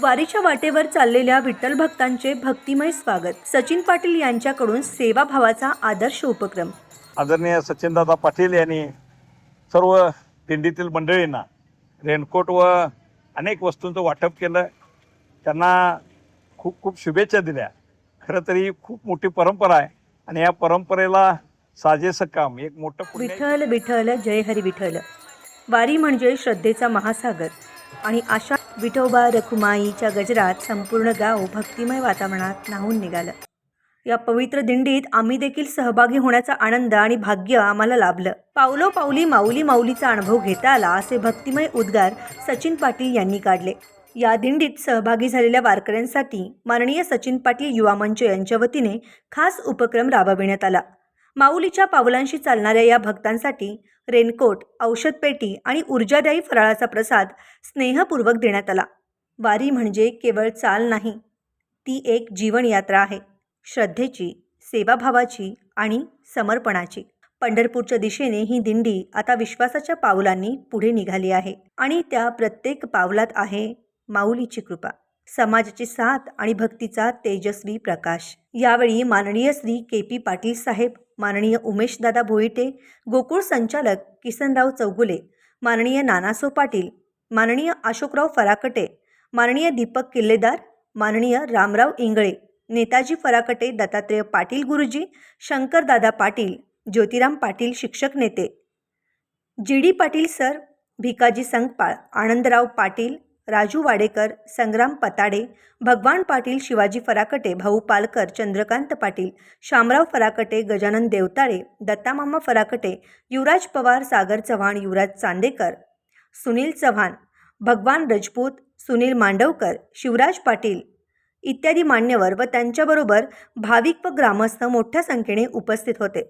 वारीच्या वाटेवर चाललेल्या विठ्ठल भक्तांचे भक्तिमय स्वागत. सचिन पाटील यांच्याकडून सेवाभावाचा आदर्श उपक्रम. आदरणीय सचिनदादा पाटील यांनी सर्व दिंडीतील मंडळींना रेनकोट व अनेक वस्तूंचं वाटप केलं. त्यांना खूप खूप शुभेच्छा दिल्या. खरं तरी खूप मोठी परंपरा आहे आणि या परंपरेला साजेसं काम एक मोठं विठ्ठल विठ्ठल जय हरी विठ्ठल. वारी म्हणजे श्रद्धेचा महासागर. आणि अशा विठोबा रखुमाईच्या गजरात संपूर्ण गाव भक्तिमय वातावरणात न्हावून निघालं. या पवित्र दिंडीत आम्ही देखील सहभागी होण्याचा आनंद आणि भाग्य आम्हाला लाभलं. पावलो पावली माऊली माऊलीचा अनुभव घेता आला असे भक्तिमय उद्गार सचिन पाटील यांनी काढले. या दिंडीत सहभागी झालेल्या वारकऱ्यांसाठी माननीय सचिन पाटील युवा मंच यांच्या वतीने खास उपक्रम राबविण्यात आला. माऊलीच्या पावलांशी चालणाऱ्या या भक्तांसाठी रेनकोट औषधपेटी आणि ऊर्जादायी फराळाचा प्रसाद स्नेहपूर्वक देण्यात आला. वारी म्हणजे केवळ चाल नाही ती एक जीवनयात्रा आहे. श्रद्धेची सेवाभावाची आणि समर्पणाची. पंढरपूरच्या दिशेने ही दिंडी आता विश्वासाच्या पावलांनी पुढे निघाली आहे आणि त्या प्रत्येक पावलात आहे माऊलीची कृपा. समाजाची साथ आणि भक्तीचा तेजस्वी प्रकाश. यावेळी माननीय श्री के पी पाटील साहेब माननीय उमेशदादा भोईटे गोकुळ संचालक किसनराव चौगुले माननीय नानासो पाटील माननीय अशोकराव फराकटे माननीय दीपक किल्लेदार माननीय रामराव इंगळे नेताजी फराकटे दत्तात्रेय पाटील गुरुजी शंकरदादा पाटील ज्योतिराम पाटील शिक्षक नेते. G D Patil sir Bhikaji Sangpal Anandrao Patil Raju Wadekar Sangram Patade Bhagwan Patil Shivaji Farakate भाऊ पालकर चंद्रकांत पाटील शामराव फराकटे गजानन देवताळे दत्तामामा फराकटे युवराज पवार सागर चव्हाण युवराज चांदेकर सुनील चव्हाण भगवान रजपूत सुनील मांडवकर शिवराज पाटील इत्यादी मान्यवर व त्यांच्याबरोबर भाविक व ग्रामस्थ मोठ्या संख्येने उपस्थित होते.